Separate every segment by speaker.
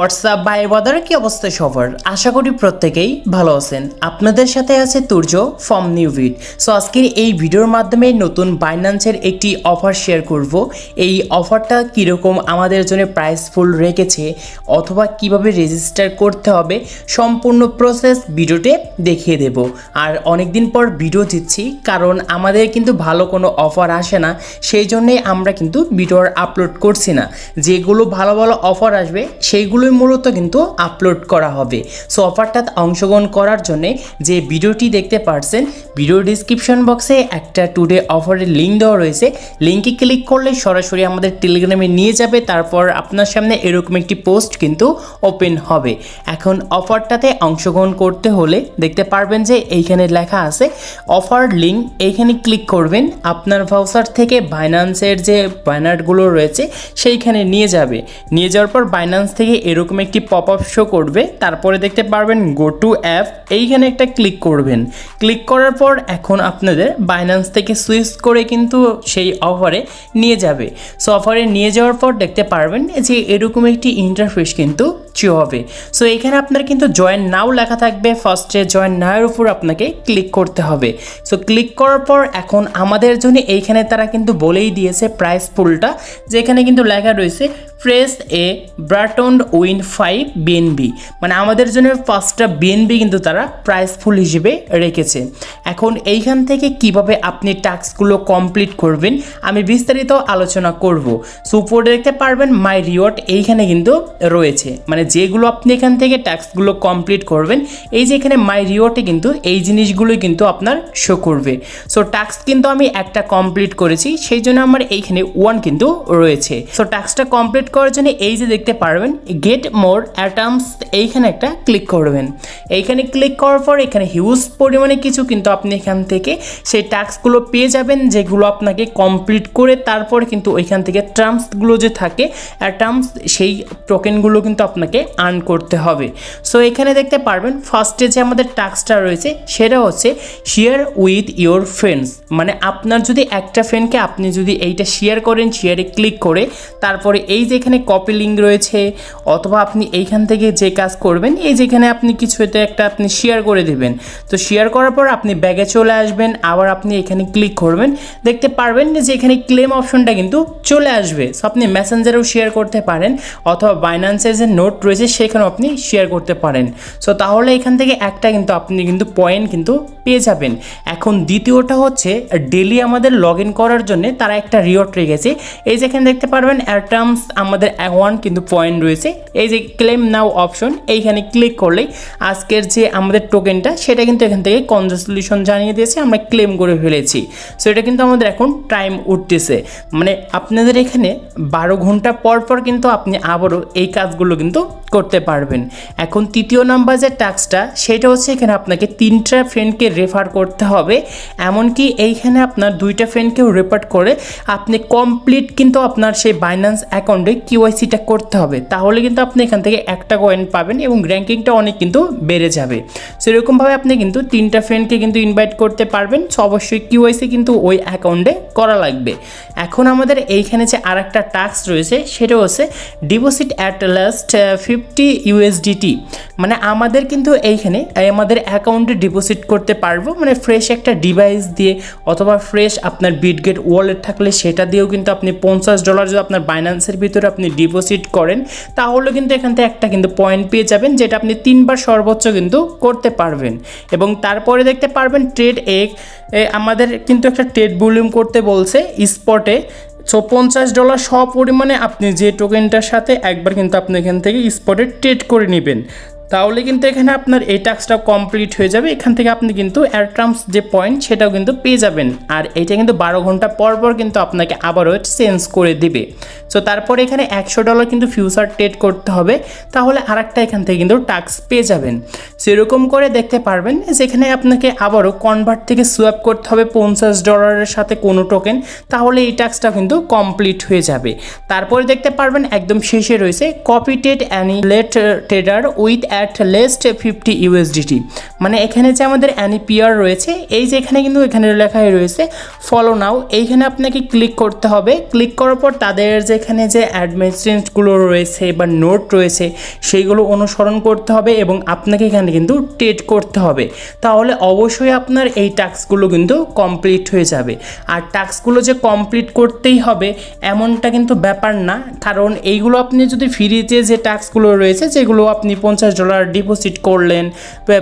Speaker 1: WhatsApp ভাই বাদার কি অবস্থা সবার? আশা করি প্রত্যেকেই ভালো আছেন। আপনাদের সাথে আছে Turya from new vid so আজকের এই ভিডিওর মাধ্যমে নতুন বাইন্যান্সের একটি অফার শেয়ার করব। এই অফারটা কীরকম, আমাদের জন্য প্রাইসফুল রেখেছে, অথবা কীভাবে রেজিস্টার করতে হবে, সম্পূর্ণ প্রসেস ভিডিওতে দেখিয়ে দেব। আর অনেক দিন পর ভিডিও দিচ্ছি, কারণ আমাদের কিন্তু ভালো কোনো অফার আসে না, সেই জন্যেই আমরা কিন্তু ভিডিও আপলোড করছি না। যেগুলো ভালো ভালো অফার আসবে সেইগুলোই মূলত কিন্তু আপলোড করা হবে। সো অফারটাতে অংশগ্রহণ করার জন্য যে ভিডিওটি দেখতে পারছেন ভিডিও ডিসক্রিপশন বক্সে একটা টুডে অফারের লিঙ্ক দেওয়া রয়েছে। লিঙ্কে ক্লিক করলে সরাসরি আমাদের টেলিগ্রামে নিয়ে যাবে, তারপর আপনার সামনে এরকম একটি পোস্ট কিন্তু ওপেন হবে। এখন অফারটাতে অংশগ্রহণ করতে হলে দেখতে পারবেন যে এইখানে লেখা আছে অফার লিঙ্ক এইখানে ক্লিক করবেন, আপনার ভাউচার থেকে বাইন্যান্সের যে ব্যানারগুলো রয়েছে, সেইখানে নিয়ে যাবে। নিয়ে যাওয়ার পর বাইন্যান্স থেকে এরকম একটি পপ আপ শো করবে, তারপরে দেখতে পারবেন গো টু অ্যাপ এইখানে একটা ক্লিক করবেন। ক্লিক করার পর এখন আপনাদের বাইন্যান্স থেকে সুইচ করে কিন্তু সেই অফারে নিয়ে যাবে। সো অফারে নিয়ে যাওয়ার পর দেখতে পারবেন যে এরকম একটি ইন্টারফেস কিন্তু শো হবে। সো এখানে আপনার কিন্তু জয়েন নাও লেখা থাকবে। ফার্স্টে জয়েন নাওয়ের উপর আপনাকে ক্লিক করতে হবে। সো ক্লিক করার পর এখন আমাদের জন্য এইখানে তারা কিন্তু বলেই দিয়েছে প্রাইস পুলটা যেখানে কিন্তু লেখা রয়েছে ফ্রেশ এ ব্রাটন উইন ফাইভ বিএনবি মানে আমাদের জন্য ফার্স্টটা বিএনবি কিন্তু তারা প্রাইস ফুল হিসেবে রেখেছে। এখন এইখান থেকে কীভাবে আপনি টাস্কগুলো কমপ্লিট করবেন, আমি বিস্তারিত আলোচনা করব। সো উপরে দেখতে পারবেন মাই রিওয়ার্ড এইখানে কিন্তু রয়েছে। মানে যেগুলো আপনি এখান থেকে ট্যাক্সগুলো কমপ্লিট করবেন, এই যে এখানে মাই রিওয়ার্ডে কিন্তু এই জিনিসগুলোই কিন্তু আপনার শো করবে। সো টাস্ক কিন্তু আমি একটা কমপ্লিট করেছি, সেই জন্য আমার এইখানে ওয়ান কিন্তু রয়েছে। সো ট্যাক্সটা কমপ্লিট করার জন্য এই যে দেখতে পারবেন গেট মোর অ্যাটামস এইখানে একটা ক্লিক করবেন। এইখানে ক্লিক করার পর এখানে হিউজ পরিমাণে কিছু কিন্তু আপনি এখান থেকে সেই টাস্কগুলো পেয়ে যাবেন, যেগুলো আপনাকে কমপ্লিট করে তারপর কিন্তু ওইখান থেকে টার্মসগুলো যে থাকে টার্মস সেই টোকেনগুলো কিন্তু আপনাকে আর্ন করতে হবে। সো এখানে দেখতে পারবেন ফার্স্টে যে আমাদের টাস্কটা রয়েছে, সেটা হচ্ছে শেয়ার উইথ ইয়োর ফ্রেন্ডস মানে আপনার যদি একটা ফ্রেন্ডকে আপনি যদি এইটা শেয়ার করেন শেয়ারে ক্লিক করে, তারপরে এই যে এখানে কপি লিঙ্ক রয়েছে, অথবা আপনি এইখান থেকে যে কাজ করবেন, এই যেখানে আপনি কিছু এটা একটা আপনি শেয়ার করে দেবেন। তো শেয়ার করার পর আপনি ব্যাগে চলে আসবেন, আবার আপনি এখানে ক্লিক করবেন। দেখতে পারবেন যে এখানে ক্লেম অপশনটা কিন্তু চলে আসবে। সো আপনি মেসেঞ্জারেও শেয়ার করতে পারেন, অথবা বাইন্যান্সের যে নোট রয়েছে, সেখানেও আপনি শেয়ার করতে পারেন। সো তাহলে এখান থেকে একটা কিন্তু আপনি কিন্তু পয়েন্ট কিন্তু পেয়ে যাবেন। এখন দ্বিতীয়টা হচ্ছে ডেলি আমাদের লগ ইন করার জন্য তারা একটা রিওয়ার্ড রেখেছে এই যেখানে দেখতে পারবেন অ্যাটার্মস আমাদের ওয়ান কিন্তু পয়েন্ট রয়েছে। এই যে ক্লেম নাও অপশন এইখানে ক্লিক করলেই আজকের যে আমাদের টোকেনটা সেটা কিন্তু এখান থেকে কনজাসলিউশন জানিয়ে দিয়েছে, আমরা ক্লেম করে ফেলেছি। সো এটা কিন্তু আমাদের এখন টাইম উঠতেছে। মানে আপনাদের এখানে বারো ঘণ্টা পর পর কিন্তু আপনি আবারও এই কাজগুলো কিন্তু করতে পারবেন। এখন তৃতীয় নাম্বার যে টাস্কটা সেটা হচ্ছে এখানে আপনাকে তিনটা ফ্রেন্ডকে রেফার করতে হবে। এমনকি এইখানে আপনার দুইটা ফ্রেন্ডকেও রেফার করে আপনি কমপ্লিট কিন্তু আপনার সেই বাইন্যান্স অ্যাকাউন্টে কিওয়াইসিটা করতে হবে। তাহলে কিন্তু আপনি এখান থেকে একটা কয়েন পাবেন এবং র্যাঙ্কিংটা অনেক কিন্তু বেড়ে যাবে। সেরকমভাবে আপনি কিন্তু তিনটা ফ্রেন্ডকে কিন্তু ইনভাইট করতে পারবেন। সো অবশ্যই কিওয়াইসি কিন্তু ওই অ্যাকাউন্টে করা লাগবে। এখন আমাদের এইখানে যে আর একটা টাস্ক রয়েছে, সেটা হচ্ছে deposit at last fifty USDT মানে আমাদের কিন্তু এইখানে, এই আমাদের অ্যাকাউন্টে ডিপোজিট করতে পারব মানে ফ্রেশ একটা ডিভাইস দিয়ে, অথবা ফ্রেশ আপনার বিটগেট ওয়ালেট থাকলে সেটা দিয়েও কিন্তু আপনি পঞ্চাশ ডলার যদি আপনার বাইন্যান্সের ভিতরে আপনি ডিপোজিট করেন, তাহলে কিন্তু এখান থেকে একটা কিন্তু পয়েন্ট পেয়ে যাবেন, যেটা আপনি তিনবার সর্বোচ্চ কিন্তু করতে পারবেন। এবং তারপরে দেখতে পারবেন ট্রেড এক আমাদের কিন্তু একটা ট্রেড ভলিউম করতে বলছে স্পটে সো পঞ্চাশ ডলার পরিমাণে আপনি যে টোকেনটার সাথে একবার কিন্তু আপনি এখান থেকে স্পটে ট্রেড করে নেবেন। তাহলে কিন্তু এখানে আপনার এই টাস্কটা কমপ্লিট হয়ে যাবে। এখান থেকে আপনি কিন্তু এয়ারট্রামস যে পয়েন্ট সেটাও কিন্তু পেয়ে যাবেন। আর এটা কিন্তু বারো ঘণ্টা পর পর কিন্তু আপনাকে আবারও চেঞ্জ করে দিবে। সো তারপরে এখানে একশো ডলার কিন্তু ফিউচার ট্রেড করতে হবে। তাহলে আরেকটা এখান থেকে কিন্তু টাস্ক পেয়ে যাবেন। সেরকম করে দেখতে পারবেন যেখানে আপনাকে আবারও কনভার্ট থেকে সোয়াপ করতে হবে পঞ্চাশ ডলারের সাথে কোনো টোকেন তাহলে এই টাস্কটা কিন্তু কমপ্লিট হয়ে যাবে। তারপরে দেখতে পারবেন একদম শেষে রয়েছে copy Ted any elite trader with at least fifty USDT মানে এখানে যে আমাদের অ্যানিপিয়ার রয়েছে, এই যে এখানে কিন্তু এখানে লেখাই রয়েছে ফলো নাও এইখানে আপনাকে ক্লিক করতে হবে। ক্লিক করার পর তাদের যেখানে যে অ্যাডমিনিস্ট্রেটগুলো রয়েছে বা নোট রয়েছে, সেইগুলো অনুসরণ করতে হবে এবং আপনাকে এখানে কিন্তু টেট করতে হবে। তাহলে অবশ্যই আপনার এই টাস্কগুলো কিন্তু কমপ্লিট হয়ে যাবে। আর টাস্কগুলো যে কমপ্লিট করতেই হবে, এমনটা কিন্তু ব্যাপার না। কারণ এইগুলো আপনি যদি ফ্রিতে যে টাস্কগুলো রয়েছে, যেগুলো আপনি পঞ্চাশ ডলার ডিপোজিট করলেন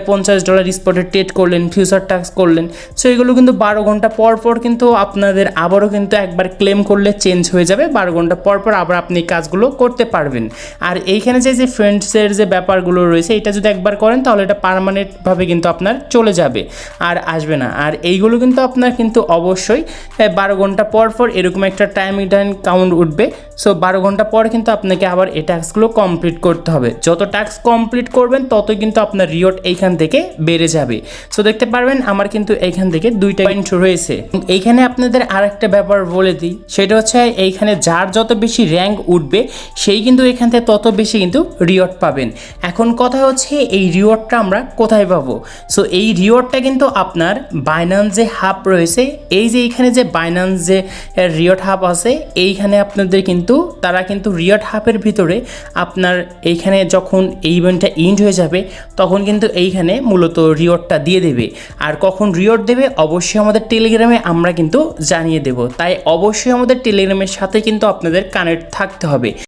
Speaker 1: পঞ্চাশ ডলার স্পটে টেট করলেন ফিউচার টাস্ক করলেন। সো এগুলো কিন্তু বারো ঘণ্টা পর পর কিন্তু আপনাদের আবারও কিন্তু একবার ক্লেম করলে চেঞ্জ হয়ে যাবে। বারো ঘণ্টা পর পর আবার আপনি এই কাজগুলো করতে পারবেন। আর এইখানে যে যে ফ্রেন্ডসের যে ব্যাপারগুলো রয়েছে, এটা যদি একবার করেন, তাহলে এটা পারমানেন্টভাবে কিন্তু আপনার চলে যাবে, আর আসবে না। আর এইগুলো কিন্তু আপনার কিন্তু অবশ্যই বারো ঘণ্টা পর পর এরকম একটা টাইম টাইম কাউন্ট উঠবে। সো বারো ঘণ্টা পর কিন্তু আপনাকে আবার এই টাস্কগুলো কমপ্লিট করতে হবে। যত টাস্ক কমপ্লিট করবেন, ততই কিন্তু আপনার রিওট এইখান থেকে বেড়ে যাবে। সো দেখতে পারবেন, আমার কিন্তু এইখান থেকে দুইটা পয়েন্ট রয়েছে। এইখানে আপনাদের আরেকটা ব্যাপার বলে দিই, সেটা হচ্ছে এইখানে যার যত বেশি র্যাঙ্ক উঠবে, সেই কিন্তু এখান থেকে তত বেশি কিন্তু রিওয়ার্ড পাবেন। এখন কথা হচ্ছে, এই রিওয়ার্ডটা আমরা কোথায় পাবো? সো এই রিওয়ার্ডটা কিন্তু আপনার বাইনান্স যে হাব রয়েছে। এই যে এইখানে যে বাইনান্স যে রিওয়ার্ড হাব আছে, এইখানে আপনাদের কিন্তু, তারা কিন্তু রিওয়ার্ড হাবের ভিতরে আপনার এইখানে যখন এই ইভেন্টটা ইন্ড হয়ে যাবে, তখন কিন্তু এইখানে মূলত রিওয়ার্ডটা দিয়ে দেবে। আর কখন রিওয়ার্ড দেবে? অবশ্যই আমাদের টেলিগ্রামে আমরা কিন্তু জানিয়ে দেব। তাই অবশ্যই আমাদের টেলিগ্রামের সাথে কিন্তু আপনাদের কানেক্ট থাকতে হবে।